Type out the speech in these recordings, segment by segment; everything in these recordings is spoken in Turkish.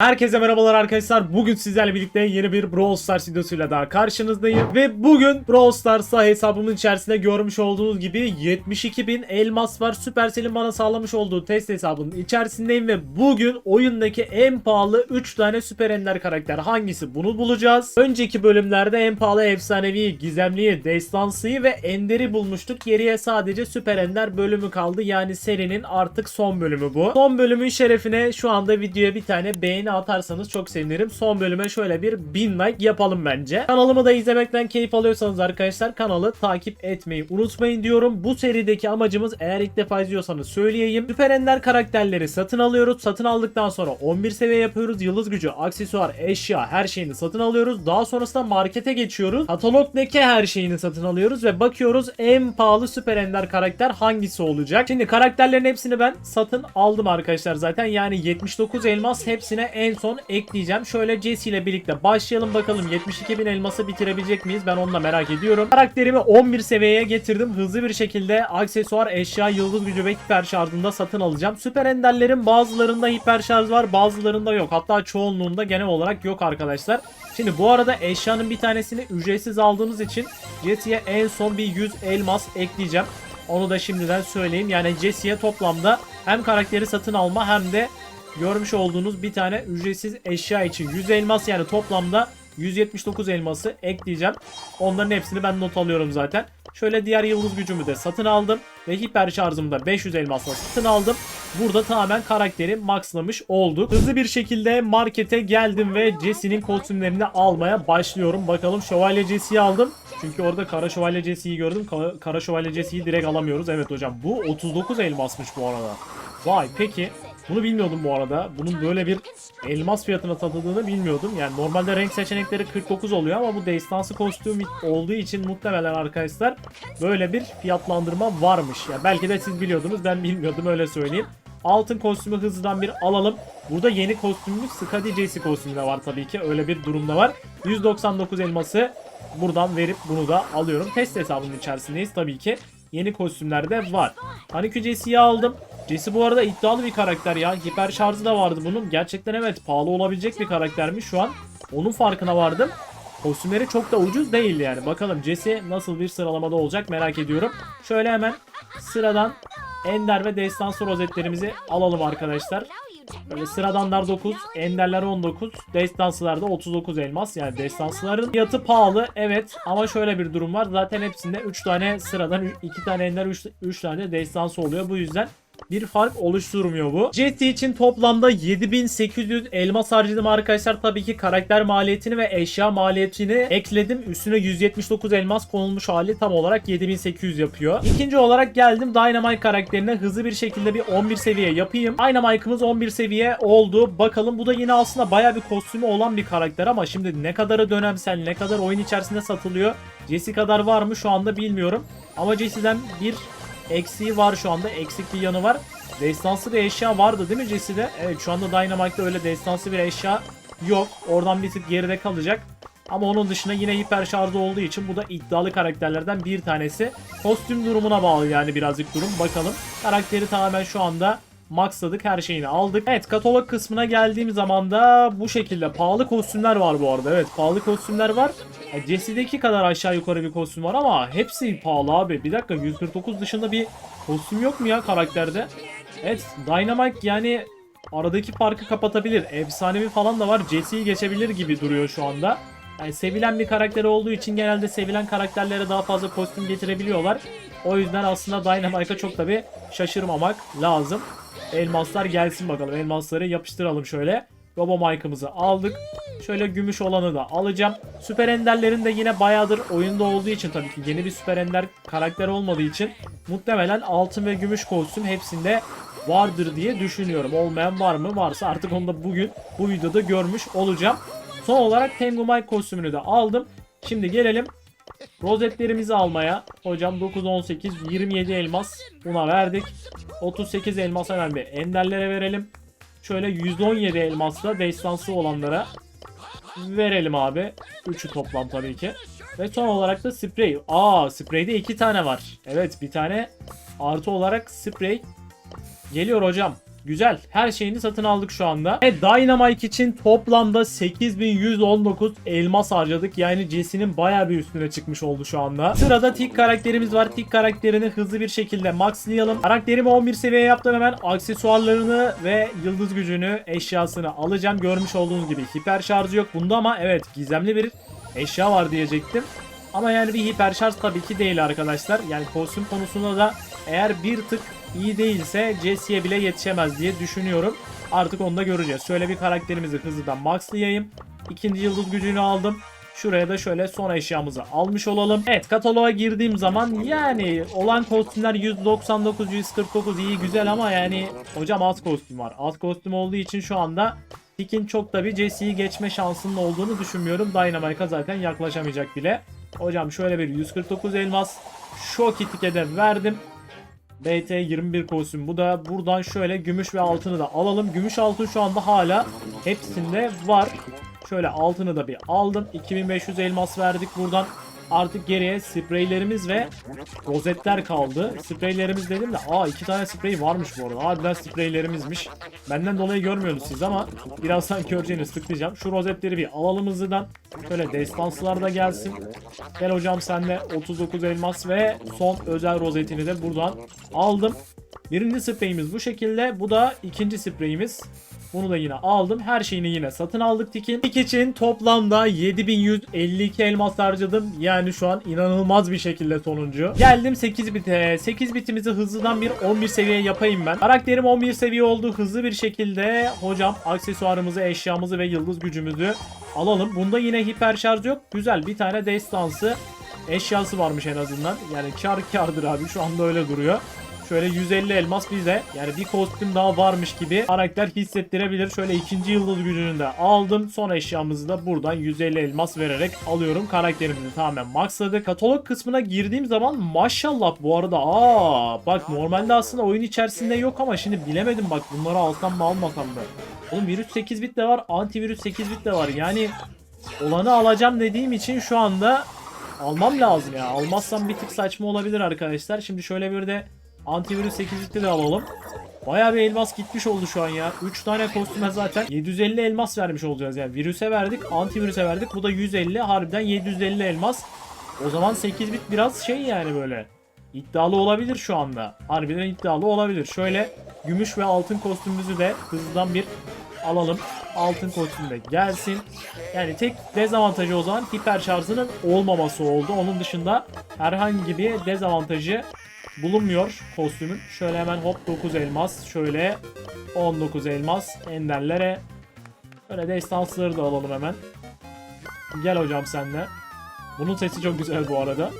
Herkese merhabalar arkadaşlar. Bugün sizlerle birlikte yeni bir Brawl Stars videosuyla daha karşınızdayım. Ve bugün Brawl Stars'ta hesabımın içerisinde görmüş olduğunuz gibi 72.000 elmas var. Supercell'in bana sağlamış olduğu test hesabının içerisindeyim ve bugün oyundaki en pahalı 3 tane süper ender karakter hangisi bunu bulacağız. Önceki bölümlerde en pahalı efsanevi, gizemliyi, destansıyı ve enderi bulmuştuk. Geriye sadece süper ender bölümü kaldı. Yani serinin artık son bölümü bu. Son bölümün şerefine şu anda videoya bir tane beğeni atarsanız çok sevinirim. Son bölüme şöyle bir 1000 like yapalım bence. Kanalımı da izlemekten keyif alıyorsanız arkadaşlar kanalı takip etmeyi unutmayın diyorum. Bu serideki amacımız eğer ilk defa izliyorsanız söyleyeyim. Süper Ender karakterleri satın alıyoruz. Satın aldıktan sonra 11 seviye yapıyoruz. Yıldız gücü, aksesuar, eşya her şeyini satın alıyoruz. Daha sonrasında markete geçiyoruz. Katalogdaki her şeyini satın alıyoruz ve bakıyoruz en pahalı Süper Ender karakter hangisi olacak. Şimdi karakterlerin hepsini ben satın aldım arkadaşlar zaten. Yani 79 elmas hepsine en son ekleyeceğim. Şöyle Jesse ile birlikte başlayalım bakalım 72.000 elması bitirebilecek miyiz? Ben onu da merak ediyorum. Karakterimi 11 seviyeye getirdim. Hızlı bir şekilde aksesuar, eşya, yıldız gücü ve hiper şarjında satın alacağım. Süper enderlerin bazılarında hiper şarj var bazılarında yok. Hatta çoğunluğunda genel olarak yok arkadaşlar. Şimdi bu arada eşyanın bir tanesini ücretsiz aldığımız için Jesse'ye en son bir 100 elmas ekleyeceğim. Onu da şimdiden söyleyeyim. Yani Jesse'ye toplamda hem karakteri satın alma hem de görmüş olduğunuz bir tane ücretsiz eşya için 100 elmas yani toplamda 179 elması ekleyeceğim. Onların hepsini ben not alıyorum zaten. Şöyle diğer yıldız gücümü de satın aldım ve hiper şarjımı da 500 elmasla satın aldım. Burada tamamen karakteri maxlamış olduk. Hızlı bir şekilde markete geldim ve Jesse'nin kostümlerini almaya başlıyorum. Bakalım Şövalye Jesse'yi aldım. Çünkü orada Kara Şövalye Jesse'yi gördüm. Kara, Kara Şövalye Jesse'yi direkt alamıyoruz. Evet hocam bu 39 elmasmış bu arada. Vay peki. Bunu bilmiyordum bu arada. Bunun böyle bir elmas fiyatına satıldığını bilmiyordum. Yani normalde renk seçenekleri 49 oluyor ama bu destansı kostüm olduğu için muhtemelen arkadaşlar böyle bir fiyatlandırma varmış. Yani belki de siz biliyordunuz ben bilmiyordum öyle söyleyeyim. Altın kostümü hızlıdan bir alalım. Burada yeni kostümümüz Skadi Jesse kostümü de var tabii ki. Öyle bir durumda var. 199 elması buradan verip bunu da alıyorum. Test hesabının içerisindeyiz tabii ki. Yeni kostümler de var. Panikü Jesse'yi aldım. Jesse bu arada iddialı bir karakter ya. Hiper şarjı da vardı bunun. Gerçekten evet pahalı olabilecek bir karaktermiş şu an. Onun farkına vardım. Kostümleri çok da ucuz değil yani. Bakalım Jesse nasıl bir sıralamada olacak merak ediyorum. Şöyle hemen sıradan Ender ve Destansı rozetlerimizi alalım arkadaşlar. Böyle sıradanlar 9, enderler 19, destansılar da 39 elmas. Yani destansıların fiyatı pahalı evet ama şöyle bir durum var. Zaten hepsinde 3 tane sıradan 2 tane ender 3 tane destansı oluyor. Bu yüzden bir fark oluşturmuyor bu. Jet için toplamda 7800 elmas harcadım arkadaşlar. Tabii ki karakter maliyetini ve eşya maliyetini ekledim. Üstüne 179 elmas konulmuş hali tam olarak 7800 yapıyor. İkinci olarak geldim Dynamite karakterine hızlı bir şekilde bir 11 seviye yapayım. Dynamite'ımız 11 seviye oldu. Bakalım bu da yine aslında baya bir kostümü olan bir karakter ama şimdi ne kadarı dönemsel ne kadar oyun içerisinde satılıyor. Jesse kadar var mı şu anda bilmiyorum. Ama Jesse'den bir eksiği var şu anda. Eksik bir yanı var. Destansı bir eşya vardı değil mi Jesse'de? Evet şu anda Dynamite'da öyle destansı bir eşya yok. Oradan bir tık geride kalacak. Ama onun dışında yine hiper şarjı olduğu için bu da iddialı karakterlerden bir tanesi. Kostüm durumuna bağlı yani birazcık durum. Bakalım. Karakteri tamamen şu anda maxladık. Her şeyini aldık. Evet katalog kısmına geldiğim zaman da bu şekilde pahalı kostümler var bu arada. Evet pahalı kostümler var. Yani Jesse'deki kadar aşağı yukarı bir kostüm var ama hepsi pahalı abi. Bir dakika 149 dışında bir kostüm yok mu ya karakterde? Evet Dynamite yani aradaki farkı kapatabilir. Efsanevi falan da var. Jesse'yi geçebilir gibi duruyor şu anda. Yani sevilen bir karakter olduğu için genelde sevilen karakterlere daha fazla kostüm getirebiliyorlar. O yüzden aslında Dynamite'a çok da bir şaşırmamak lazım. Elmaslar gelsin bakalım. Elmasları yapıştıralım şöyle. Robo Mike'ımızı aldık. Şöyle gümüş olanı da alacağım. Süper Ender'lerin de yine bayağıdır oyunda olduğu için tabii ki yeni bir Süper Ender karakter olmadığı için muhtemelen altın ve gümüş kostüm hepsinde vardır diye düşünüyorum. Olmayan var mı? Varsa artık onu da bugün bu videoda görmüş olacağım. Son olarak Tengu Mike kostümünü de aldım. Şimdi gelelim rozetlerimizi almaya. Hocam 9, 18, 27 elmas buna verdik. 38 elmas bir enderlere verelim. Şöyle 117 elmasla destansı olanlara verelim abi. 3'ü toplam tabii ki. Ve son olarak da sprey. Aa spreyde 2 tane var. Evet bir tane artı olarak sprey geliyor hocam. Güzel. Her şeyini satın aldık şu anda. Ve Dynamite için toplamda 8119 elmas harcadık. Yani Jesse'nin bayağı bir üstüne çıkmış oldu şu anda. Sırada Tick karakterimiz var. Tick karakterini hızlı bir şekilde maxlayalım. Karakterimi 11 seviye yaptım hemen. Aksesuarlarını ve yıldız gücünü eşyasını alacağım. Görmüş olduğunuz gibi hiper şarjı yok bunda ama evet gizemli bir eşya var diyecektim. Ama yani bir hiper şarj tabii ki değil arkadaşlar. Yani kostüm konusunda da eğer bir tık iyi değilse Jesse'ye bile yetişemez diye düşünüyorum. Artık onu da göreceğiz. Şöyle bir karakterimizi hızlıdan maxlayayım. İkinci yıldız gücünü aldım. Şuraya da şöyle son eşyamızı almış olalım. Evet kataloğa girdiğim zaman yani olan kostümler 199 149 iyi güzel ama yani hocam az kostüm var. Az kostüm olduğu için şu anda Tick'in çok da bir Jesse'yi geçme şansının olduğunu düşünmüyorum. Dynamite'a zaten yaklaşamayacak bile. Hocam şöyle bir 149 elmas. Shoki Tick'e de verdim. BT 21 kostüm. Bu da buradan şöyle gümüş ve altını da alalım. Gümüş altın şu anda hala hepsinde var. Şöyle altını da bir aldım. 2500 elmas verdik buradan. Artık geriye spreylerimiz ve rozetler kaldı. Spreylerimiz dedim de aa iki tane sprey varmış bu arada. Harbiden spreylerimizmiş. Benden dolayı görmüyorsunuz siz ama birazdan göreceğiniz tıklayacağım. Şu rozetleri bir alalım hızlıdan. Şöyle destanslar da gelsin. Gel hocam senle 39 elmas ve son özel rozetini de buradan aldım. Birinci spreyimiz bu şekilde. Bu da ikinci spreyimiz. Bunu da yine aldım. Her şeyini yine satın aldık Tikin. Tik için toplamda 7152 elmas harcadım. Yani şu an inanılmaz bir şekilde sonuncu. Geldim 8 bite. 8 bitimizi hızlıdan bir 11 seviye yapayım ben. Karakterim 11 seviye oldu. Hızlı bir şekilde hocam aksesuarımızı, eşyamızı ve yıldız gücümüzü alalım. Bunda yine hiper şarj yok. Güzel bir tane destansı eşyası varmış en azından. Yani kar kardır abi şu anda öyle duruyor. Şöyle 150 elmas bize yani bir kostüm daha varmış gibi karakter hissettirebilir. Şöyle ikinci yıldız gücünü de aldım. Son eşyamızı da buradan 150 elmas vererek alıyorum. Karakterimizi tamamen maxladık. Katalog kısmına girdiğim zaman maşallah bu arada aa bak normalde aslında oyun içerisinde yok ama şimdi bilemedim bak bunları alsam mı almasam da. Oğlum virüs 8 bit de var antivirüs 8 bit de var yani olanı alacağım dediğim için şu anda almam lazım ya. Almazsam bir tık saçma olabilir arkadaşlar. Şimdi şöyle bir de antivirüs 8'likte de alalım. Bayağı bir elmas gitmiş oldu şu an ya. 3 tane kostüme zaten 750 elmas vermiş olacağız yani. Virüse verdik, antivirüse verdik. Bu da 150. Harbiden 750 elmas. O zaman 8 bit biraz şey yani böyle. İddialı olabilir şu anda. Harbiden iddialı olabilir. Şöyle gümüş ve altın kostümümüzü de hızlıdan bir alalım. Altın kostüm de gelsin. Yani tek dezavantajı o zaman hiper şarjının olmaması oldu. Onun dışında herhangi bir dezavantajı bulunmuyor kostümün. Şöyle hemen hop 9 elmas. Şöyle 19 elmas. Enderlere. Şöyle destansları da alalım hemen. Gel hocam senle. Bunun sesi çok güzel bu arada.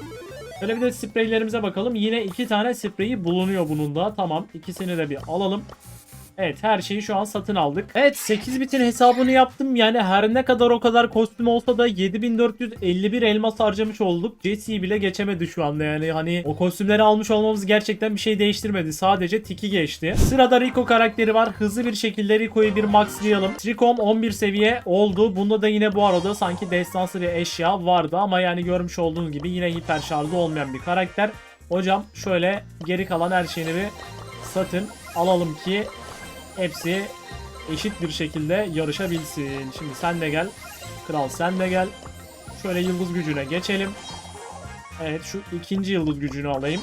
Şöyle bir de spreylerimize bakalım. Yine iki tane spreyi bulunuyor bunun da. Tamam ikisini de bir alalım. Evet her şeyi şu an satın aldık. Evet 8 bitin hesabını yaptım. Yani her ne kadar o kadar kostüm olsa da 7451 elmas harcamış olduk. Jesse'yi bile geçemedi şu anda yani. Hani o kostümleri almış olmamız gerçekten bir şey değiştirmedi. Sadece tiki geçti. Sırada Rico karakteri var. Hızlı bir şekilde Rico'yu bir maxlayalım. Rico'm 11 seviye oldu. Bunda da yine bu arada sanki destansı bir eşya vardı. Ama yani görmüş olduğunuz gibi yine hiper şarjlı olmayan bir karakter. Hocam şöyle geri kalan her şeyini bir satın alalım ki hepsi eşit bir şekilde yarışabilsin. Şimdi sen de gel. Kral sen de gel. Şöyle yıldız gücüne geçelim. Evet şu ikinci yıldız gücünü alayım.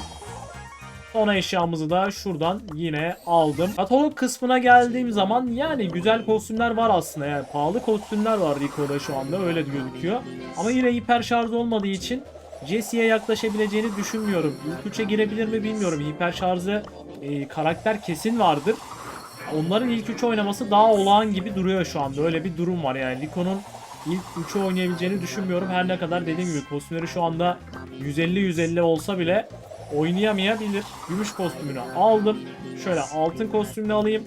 Son eşyamızı da şuradan yine aldım. Katalog kısmına geldiğim zaman yani güzel kostümler var aslında. Yani pahalı kostümler var Rico'da şu anda öyle gözüküyor. Ama yine hiper şarj olmadığı için Jesse'ye yaklaşabileceğini düşünmüyorum. İlk 3'e girebilir mi bilmiyorum. Hiper şarjı e, karakter kesin vardır. Onların ilk 3 oynaması daha olağan gibi duruyor şu anda. Öyle bir durum var yani. Liko'nun ilk 3'ü oynayabileceğini düşünmüyorum. Her ne kadar dediğim gibi kostümleri şu anda 150-150 olsa bile oynayamayabilir. Gümüş kostümünü aldım. Şöyle altın kostümünü alayım.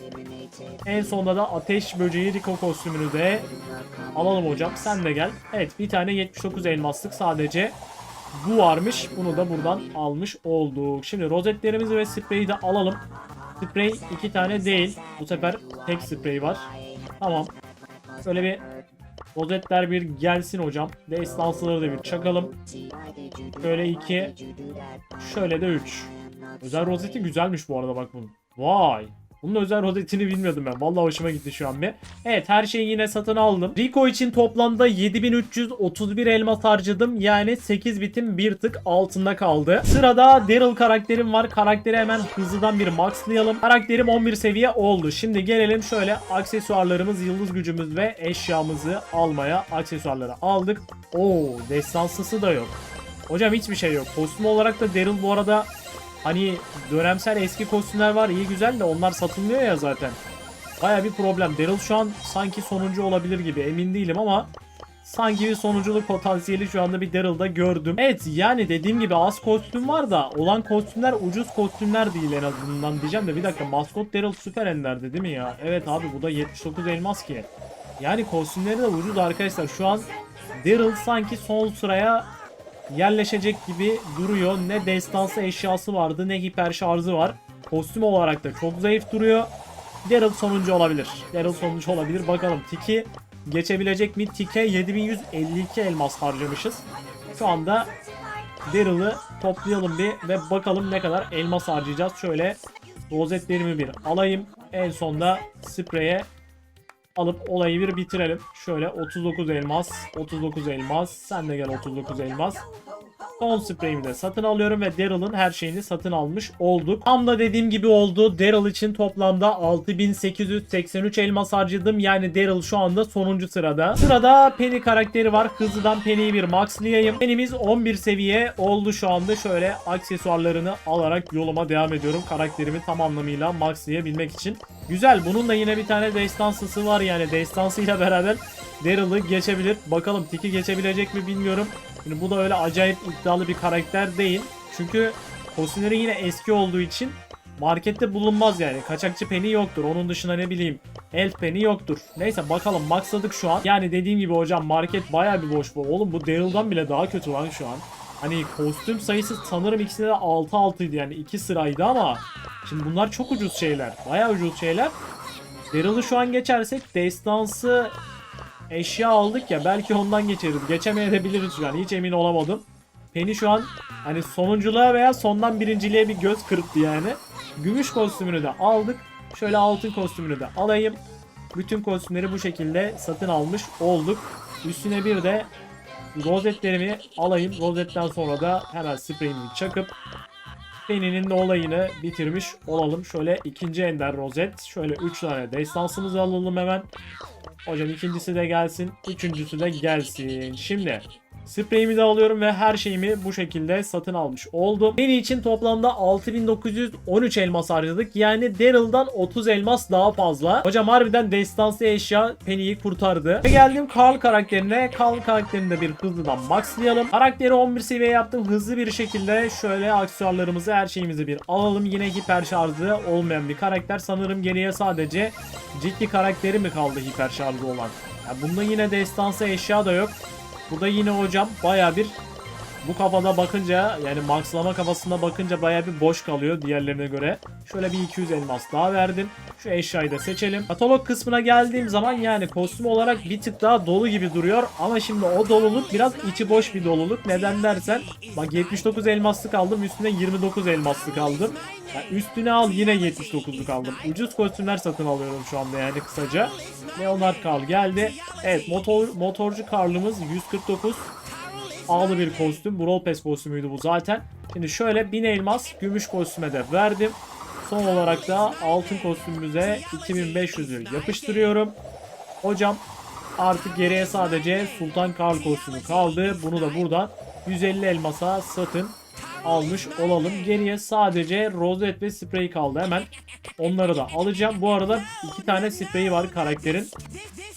En sonunda da ateş böceği Rico kostümünü de alalım hocam. Sen de gel. Evet bir tane 79 elmaslık sadece bu varmış. Bunu da buradan almış olduk. Şimdi rozetlerimizi ve spreyi de alalım. Sprey iki tane değil. Bu sefer tek sprey var. Tamam. Şöyle bir rozetler bir gelsin hocam. Destansıları da bir çakalım. Şöyle iki. Şöyle de üç. Özel rozeti güzelmiş bu arada bak bunun. Vay. Bunun özel rozetini bilmiyordum ben. Vallahi hoşuma gitti şu an bir. Evet her şeyi yine satın aldım. Rico için toplamda 7331 elmas harcadım. Yani 8 bitim bir tık altında kaldı. Sırada Daryl karakterim var. Karakteri hemen hızlıdan bir maxlayalım. Karakterim 11 seviye oldu. Şimdi gelelim şöyle aksesuarlarımız, yıldız gücümüz ve eşyamızı almaya. Aksesuarları aldık. Oo destansısı da yok. Hocam hiçbir şey yok. Kostüm olarak da Daryl bu arada hani dönemsel eski kostümler var iyi güzel de onlar satılmıyor ya zaten. Baya bir problem. Daryl şu an sanki sonuncu olabilir gibi emin değilim ama sanki bir sonunculuk potansiyeli şu anda bir Daryl'da gördüm. Evet yani dediğim gibi az kostüm var da olan kostümler ucuz kostümler değil en azından diyeceğim de bir dakika maskot Daryl süper enderdi değil mi ya? Evet abi bu da 79 elmas ki. Yani kostümleri de ucuz arkadaşlar. Şu an Daryl sanki son sıraya yerleşecek gibi duruyor. Ne destansı eşyası vardı ne hiper şarjı var. Kostüm olarak da çok zayıf duruyor. Daryl sonuncu olabilir. Daryl sonuncu olabilir. Bakalım Tiki geçebilecek mi? Tike 7152 elmas harcamışız. Şu anda Daryl'ı toplayalım bir ve bakalım ne kadar elmas harcayacağız. Şöyle rozetlerimi bir alayım. En sonda spreye alıp olayı bir bitirelim. Şöyle 39 elmas, 39 elmas, sen de gel 39 elmas. Son spreyimi de satın alıyorum ve Daryl'ın her şeyini satın almış olduk. Tam da dediğim gibi oldu. Daryl için toplamda 6883 elmas harcadım. Yani Daryl şu anda sonuncu sırada. Sırada Penny karakteri var. Hızlıdan Penny'yi bir maxlayayım. Penny'miz 11 seviye oldu şu anda. Şöyle aksesuarlarını alarak yoluma devam ediyorum. Karakterimi tam anlamıyla maxlayabilmek için. Güzel. Bunun da yine bir tane destansısı var yani. Destansıyla beraber Daryl'ı geçebilir. Bakalım Tiki geçebilecek mi bilmiyorum. Şimdi bu da öyle acayip iddialı bir karakter değil. Çünkü kostümleri yine eski olduğu için markette bulunmaz yani. Kaçakçı Penny yoktur. Onun dışında ne bileyim Elf Penny yoktur. Neyse bakalım maxladık şu an. Yani dediğim gibi hocam market baya bir boş bu. Oğlum bu Daryl'dan bile daha kötü lan şu an. Hani kostüm sayısı sanırım ikisinde de 6-6 idi yani 2 sıraydı ama şimdi bunlar çok ucuz şeyler. Baya ucuz şeyler. Daryl'ı şu an geçersek destansı eşya aldık ya belki ondan geçeriz. Geçemeyebiliriz şu an hiç emin olamadım. Penny şu an hani sonunculuğa veya sondan birinciliğe bir göz kırptı yani. Gümüş kostümünü de aldık. Şöyle altın kostümünü de alayım. Bütün kostümleri bu şekilde satın almış olduk. Üstüne bir de rozetlerimi alayım. Rozetten sonra da hemen spreyimi çakıp Penny'nin de olayını bitirmiş olalım. Şöyle ikinci ender rozet. Şöyle 3 tane destansımızı alalım hemen. Hocam ikincisi de gelsin. Üçüncüsü de gelsin. Şimdi spreyimi de alıyorum ve her şeyimi bu şekilde satın almış oldum. Penny için toplamda 6913 elmas harcadık. Yani Daryl'dan 30 elmas daha fazla. Hocam harbiden destansı eşya Penny'yi kurtardı. Ve geldim Carl karakterine. Carl karakterini de bir hızlıdan maxlayalım. Karakteri 11 seviye yaptım. Hızlı bir şekilde şöyle aksesuarlarımızı her şeyimizi bir alalım. Yine hiper şarjı olmayan bir karakter. Sanırım geriye sadece ciddi karakteri mi kaldı hiper şarjı olan? Ya bunda yine destansı eşya da yok. Bu da yine hocam baya bir bu kafada bakınca yani maxlama kafasında bakınca baya bir boş kalıyor diğerlerine göre. Şöyle bir 200 elmas daha verdim. Şu eşyayı da seçelim. Katalog kısmına geldiğim zaman yani kostüm olarak bir tık daha dolu gibi duruyor. Ama şimdi o doluluk biraz içi boş bir doluluk. Neden dersen bak 79 elmaslık aldım üstüne 29 elmaslık aldım. Yani üstüne al yine 79'luk aldım. Ucuz kostümler satın alıyorum şu anda yani kısaca. Leonard Carl geldi. Evet motor, motorcu Carl'ımız 149 ağlı bir kostüm. Brawl Pass kostümüydü bu zaten. Şimdi şöyle 1000 elmas gümüş kostüme de verdim. Son olarak da altın kostümümüze 2500'ü yapıştırıyorum. Hocam artık geriye sadece Sultan Karl kostümü kaldı. Bunu da buradan 150 elmasa satın almış olalım. Geriye sadece rozet ve sprey kaldı. Hemen onları da alacağım. Bu arada iki tane spreyi var karakterin.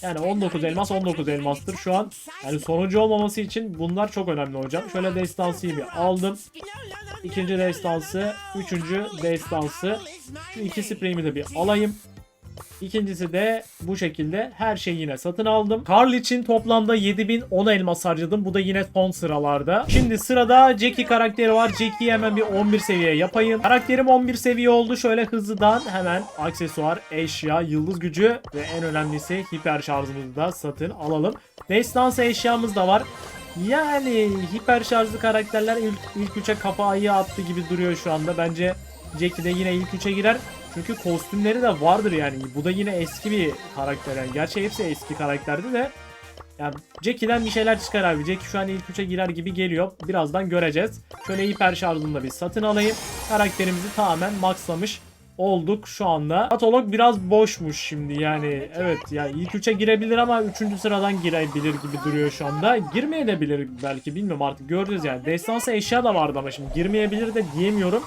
Yani 19 elmas 19 elmastır şu an. Yani sonuncu olmaması için bunlar çok önemli hocam. Şöyle destansıyı bir aldım. İkinci destansı, üçüncü destansı. Şu iki spreyimi de bir alayım. İkincisi de bu şekilde her şeyi yine satın aldım. Karl için toplamda 7010 elmas harcadım. Bu da yine son sıralarda. Şimdi sırada Jackie karakteri var. Jackie'yi hemen bir 11 seviye yapayım. Karakterim 11 seviye oldu. Şöyle hızlıdan hemen aksesuar, eşya, yıldız gücü ve en önemlisi hiper şarjımızı da satın alalım. Destansı eşyamız da var. Yani hiper şarjlı karakterler ilk, ilk 3'e kafa ayı attı gibi duruyor şu anda. Bence Jackie de yine ilk 3'e girer. Çünkü kostümleri de vardır yani. Bu da yine eski bir karakter yani. Gerçi hepsi eski karakterdi de. Yani Jackie'den bir şeyler çıkar abi. Jackie şu an ilk üçe girer gibi geliyor. Birazdan göreceğiz. Şöyle hiper şarjını da bir satın alayım. Karakterimizi tamamen maxlamış olduk şu anda. Patolog biraz boşmuş şimdi yani. Evet ya ilk üçe girebilir ama üçüncü sıradan girebilir gibi duruyor şu anda. Girmeyebilir belki bilmiyorum artık göreceğiz yani. Destansı eşya da vardı ama şimdi girmeyebilir de diyemiyorum.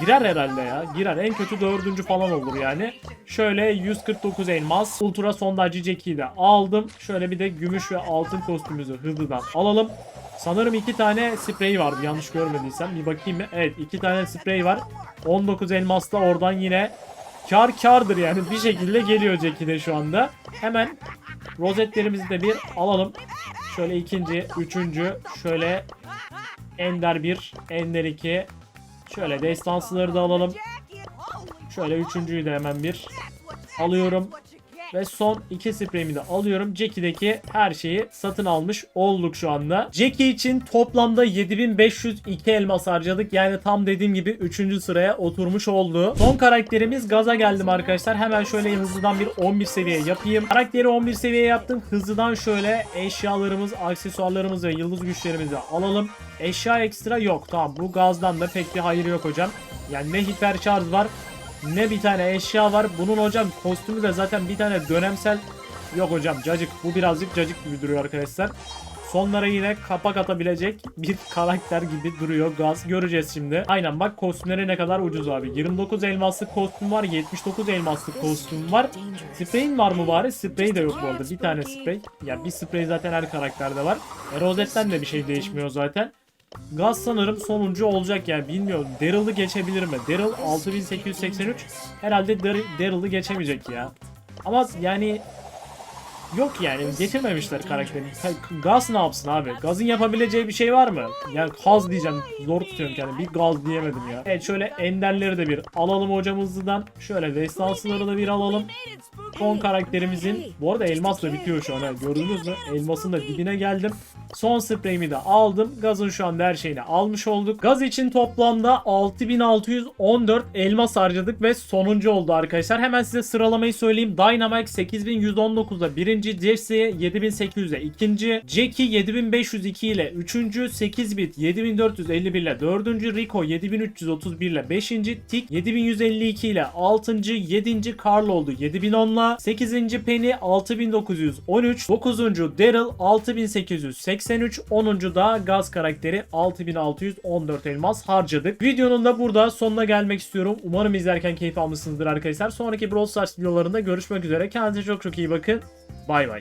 Girer herhalde ya. Girer. En kötü dördüncü falan olur yani. Şöyle 149 elmas. Ultra sondajcı Jackie'yi de aldım. Şöyle bir de gümüş ve altın kostümümüzü hızlıdan alalım. Sanırım iki tane sprey vardı yanlış görmediysem. Bir bakayım mı? Evet iki tane sprey var. 19 elmas da oradan yine kar kardır yani bir şekilde geliyor Jackie'de şu anda. Hemen rozetlerimizi de bir alalım. Şöyle ikinci, üçüncü, şöyle Ender 1, Ender 2, şöyle destansıları da alalım. Şöyle üçüncüyü de hemen bir alıyorum. Ve son iki spreyimi de alıyorum. Jackie'deki her şeyi satın almış olduk şu anda. Jackie için toplamda 7502 elmas harcadık. Yani tam dediğim gibi 3. sıraya oturmuş oldu. Son karakterimiz Gaza geldim arkadaşlar. Hemen şöyle hızlıdan bir 11 seviye yapayım. Karakteri 11 seviye yaptım. Hızlıdan şöyle eşyalarımız, aksesuarlarımız ve yıldız güçlerimizi alalım. Eşya ekstra yok. Tamam bu gazdan da pek bir hayır yok hocam. Yani ne hiper şarj var ne bir tane eşya var. Bunun hocam kostümü de zaten bir tane dönemsel yok hocam cacık. Bu birazcık cacık gibi duruyor arkadaşlar. Sonlara yine kapak atabilecek bir karakter gibi duruyor. Gaz göreceğiz şimdi. Aynen bak kostümleri ne kadar ucuz abi. 29 elmaslık kostüm var. 79 elmaslık kostüm var. Sprey'in var mı bari? Sprey de yok bu arada. Bir tane sprey. Ya bir sprey zaten her karakterde var. E, de bir şey değişmiyor zaten. Gaz sanırım sonuncu olacak yani bilmiyorum. Daryl'ı geçebilir mi? Daryl 6883 herhalde Dar- Daryl'ı geçemeyecek ya. Ama yani yok yani getirmemişler karakterini. Ka- Gaz ne yapsın abi? Gaz'ın yapabileceği bir şey var mı? Yani gaz diyeceğim. Zor tutuyorum kendimi. Bir gaz diyemedim ya. Evet şöyle enderleri de bir alalım hocam hızlıdan. Şöyle destansıları da bir alalım. Son karakterimizin bu arada elmas da bitiyor şu an ha. gördünüz mü? Elmasın da dibine geldim. Son spreyimi de aldım. Gazın şu anda her şeyini almış olduk. Gaz için toplamda 6614 elmas harcadık ve sonuncu oldu arkadaşlar. Hemen size sıralamayı söyleyeyim. Dynamax 8119'da birinci, Jesse 7800'de ikinci, Jackie 7502 ile üçüncü, 8 bit 7451 ile dördüncü, Rico 7331 ile beşinci, Tik 7152 ile altıncı, yedinci Carl oldu 7010 ile 8. Penny 6913, 9. Daryl 6883, 10. da Gaz karakteri 6614 elmas harcadık. Videonun da burada sonuna gelmek istiyorum. Umarım izlerken keyif almışsınızdır arkadaşlar. Sonraki Brawl Stars videolarında görüşmek üzere. Kendinize çok çok iyi bakın. バイバイ。